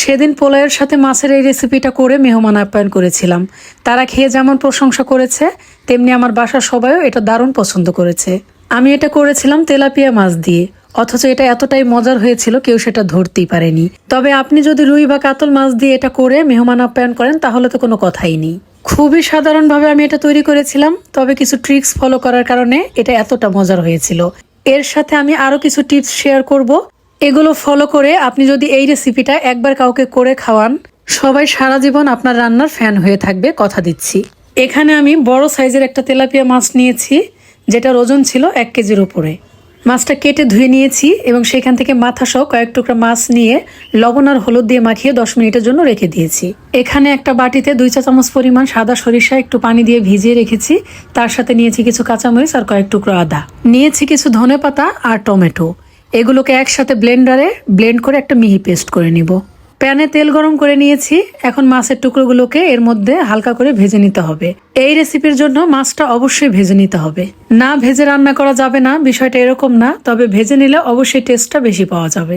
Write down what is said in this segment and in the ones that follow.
সেদিন পোলাওয়ের সাথে মাছের এই রেসিপিটা করে মেহমান আপ্যায়ন করেছিলাম। তারা খেয়ে যেমন প্রশংসা করেছে, তেমনি আমার বাসার সবাইও এটা দারুণ পছন্দ করেছে। আমি এটা করেছিলাম তেলাপিয়া মাছ দিয়ে, অথচ এটা এতটাই মজার হয়েছিল, কেউ সেটা ধরতেই পারেনি। তবে আপনি যদি রুই বা কাতল মাছ দিয়ে এটা করে মেহমান আপ্যায়ন করেন, তাহলে তো কোনো কথাই নেই। খুবই সাধারণভাবে আমি এটা তৈরি করেছিলাম, তবে কিছু ট্রিক্স ফলো করার কারণে এটা এতটা মজার হয়েছিল। এর সাথে আমি আরও কিছু টিপস শেয়ার করব। এগুলো ফলো করে আপনি যদি এই রেসিপিটা একবার কাউকে করে খাওয়ান, সবাই সারা জীবন আপনার রান্নার ফ্যান হয়ে থাকবে, কথা দিচ্ছি। এখানে আমি বড় সাইজের একটা তেলাপিয়া মাছ নিয়েছি, যেটার ওজন ছিল এক কেজির উপরে। মাছটা কেটে ধুয়ে নিয়েছি এবং সেখান থেকে মাথা সহ কয়েক টুকরা মাছ নিয়ে লবণ আর হলুদ দিয়ে মাখিয়ে দশ মিনিটের জন্য রেখে দিয়েছি। এখানে একটা বাটিতে দুই চা চামচ পরিমাণ সাদা সরিষা, একটু পানি দিয়ে ভিজিয়ে রেখেছি। তার সাথে নিয়েছি কিছু কাঁচামরিচ আর কয়েক টুকরো আদা। নিয়েছি কিছু ধনে পাতা আর টমেটো। এগুলোকে একসাথে ব্লেন্ডারে ব্লেন্ড করে একটা মিহি পেস্ট করে নিব। প্যানে তেল গরম করে নিয়েছি, এখন মাছের টুকরোগুলোকে এর মধ্যে হালকা করে ভেজে নিতে হবে। এই রেসিপির জন্য মাছটা অবশ্যই ভেজে নিতে হবে। না ভেজে রান্না করা যাবে না, বিষয়টা এরকম না, তবে ভেজে নিলে অবশ্যই টেস্টটা বেশি পাওয়া যাবে।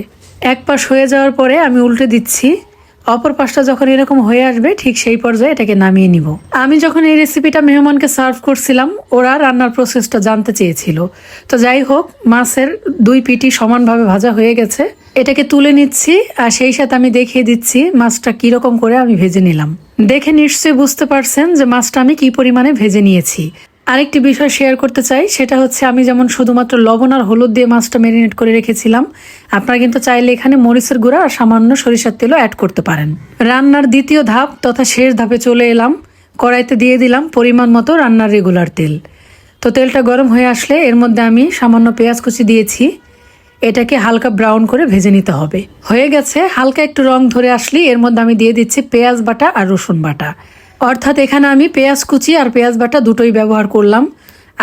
এক পাশ হয়ে যাওয়ার পরে আমি উল্টে দিচ্ছি অপর পাশটা যখন এরকম হয়ে আসবে, ঠিক সেই পর্যায়ে এটাকে নামিয়ে নিব। আমি যখন এই রেসিপিটা মেহমানকে সার্ভ করছিলাম, ওরা রান্নার প্রসেসটা জানতে চেয়েছিল। তো যাই হোক, মাছের দুই পিটি সমানভাবে ভাজা হয়ে গেছে। এটাকে তুলে নিচ্ছি, আর সেই সাথে আমি দেখিয়ে দিচ্ছি মাছটা কীরকম করে আমি ভেজে নিলাম। দেখে নিশ্চয়ই বুঝতে পারছেন যে মাছটা আমি কি পরিমাণে ভেজে নিয়েছি। আরেকটি বিষয় শেয়ার করতে চাই, সেটা হচ্ছে আমি যেমন শুধুমাত্র লবণ আর হলুদ দিয়ে মাছটা ম্যারিনেট করে রেখেছিলাম, আপনারা কিন্তু চাইলে এখানে মরিচের গুঁড়া আর সামান্য সরিষার তেলও অ্যাড করতে পারেন। রান্নার দ্বিতীয় ধাপ তথা শেষ ধাপে চলে এলাম, কড়াইতে দিয়ে দিলাম পরিমাণ মতো রান্নার রেগুলার তেল। তো তেলটা গরম হয়ে আসলে এর মধ্যে আমি সামান্য পেঁয়াজ কুচি দিয়েছি, এটাকে হালকা ব্রাউন করে ভেজে নিতে হবে। হয়ে গেছে, হালকা একটু রং ধরে আসলে এর মধ্যে আমি দিয়ে দিচ্ছি পেঁয়াজ বাটা আর রসুন বাটা। অর্থাৎ এখানে আমি পেঁয়াজ কুচি আর পেঁয়াজ বাটা দুটোই ব্যবহার করলাম।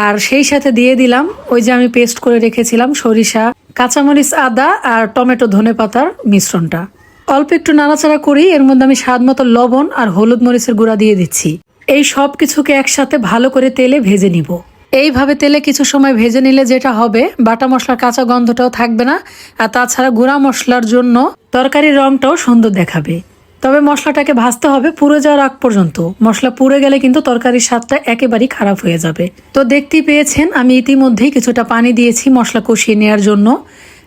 আর সেই সাথে দিয়ে দিলাম ওই যে আমি পেস্ট করে রেখেছিলাম সরিষা, কাঁচামরিচ আদা আর টমেটো ধনে পাতার মিশ্রণটা। অল্প একটু নাড়াচাড়া করি, এর মধ্যে আমি স্বাদ মতো লবণ আর হলুদ মরিচের গুঁড়া দিয়ে দিচ্ছি। এই সব কিছুকে একসাথে ভালো করে তেলে ভেজে নিব। এইভাবে তেলে কিছু সময় ভেজে নিলে যেটা হবে, বাটা মশলার কাঁচা গন্ধটাও থাকবে না। আর তাছাড়া গুঁড়া মশলার জন্য তরকারির রংটাও সুন্দর দেখাবে। তবে মশলাটাকে ভাজতে হবে পুড়ে যাওয়ার আগ পর্যন্ত। মশলা পুড়ে গেলে কিন্তু তরকারির স্বাদটা একেবারেই খারাপ হয়ে যাবে। তো দেখতেই পেয়েছেন, আমি ইতিমধ্যেই কিছুটা পানি দিয়েছি মশলা কষিয়ে নেওয়ার জন্য,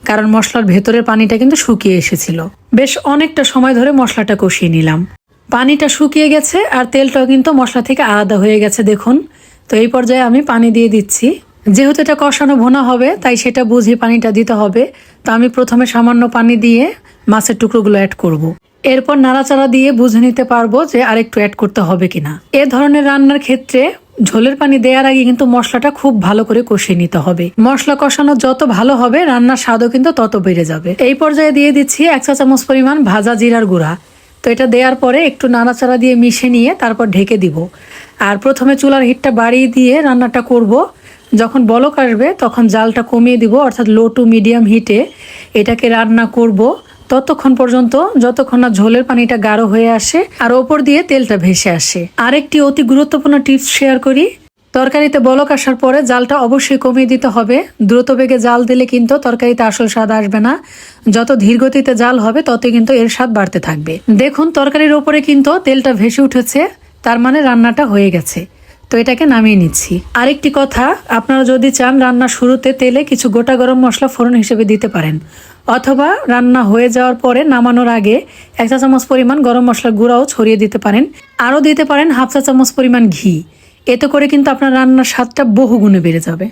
কারণ মশলার ভেতরের পানিটা কিন্তু শুকিয়ে এসেছিল। বেশ অনেকটা সময় ধরে মশলাটা কষিয়ে নিলাম। পানিটা শুকিয়ে গেছে আর তেলটাও কিন্তু মশলা থেকে আলাদা হয়ে গেছে, দেখুন। তো এই পর্যায়ে আমি পানি দিয়ে দিচ্ছি। যেহেতু এটা কষানো ভোনা হবে, তাই সেটা বুঝিয়ে পানিটা দিতে হবে। তো আমি প্রথমে সামান্য পানি দিয়ে মাছের টুকরোগুলো অ্যাড করব। এরপর নাড়াচাড়া দিয়ে বুঝে নিতে পারব যে আরেকটু অ্যাড করতে হবে কিনা। এ ধরনের রান্নার ক্ষেত্রে ঝোলের পানি দেওয়ার আগে কিন্তু মশলাটা খুব ভালো করে কষিয়ে নিতে হবে। মশলা কষানো যত ভালো হবে, রান্নার স্বাদও কিন্তু তত বেড়ে যাবে। এই পর্যায়ে দিয়ে দিচ্ছি এক চা চামচ পরিমাণ ভাজা জিরার গুঁড়া। তো এটা দেওয়ার পরে একটু নাড়াচাড়া দিয়ে মিশে নিয়ে তারপর ঢেকে দিব। আর প্রথমে চুলার হিটটা বাড়িয়ে দিয়ে রান্নাটা করব। যখন বলক আসবে, তখন জালটা কমিয়ে দিব, অর্থাৎ লো টু মিডিয়াম হিটে এটাকে রান্না করব। ততক্ষণ পর্যন্ত যতক্ষণ না ঝোলের পানিটা গাঢ় হয়ে আসে আর ওপর দিয়ে তেলটা ভেসে আসে। আরেকটি অতি গুরুত্বপূর্ণ টিপস শেয়ার করি। তরকারিতে বলক আসার পরে জালটা অবশ্যই কমিয়ে দিতে হবে। দ্রুত বেগে জাল দিলে কিন্তু তরকারিতে আসল স্বাদ আসবে না। যত ধীর গতিতে জাল হবে তত কিন্তু এর স্বাদ বাড়তে থাকবে। দেখুন, তরকারির ওপরে কিন্তু তেলটা ভেসে উঠেছে। তার মানে রান্নাটা হয়ে গেছে। তো এটাকে নামিয়ে নিচ্ছি। আরেকটি কথা, আপনারা যদি চান রান্না শুরুতে তেলে কিছু গোটা গরম মশলা ফোড়ন হিসেবে দিতে পারেন। অথবা রান্না হয়ে যাওয়ার পরে নামানোর আগে এক চা চামচ পরিমাণ গরম মশলার গুঁড়াও ছড়িয়ে দিতে পারেন। আরও দিতে পারেন হাফ চা চামচ পরিমাণ ঘি। এতে করে কিন্তু আপনার রান্নার স্বাদটা বহু গুণে বেড়ে যাবে।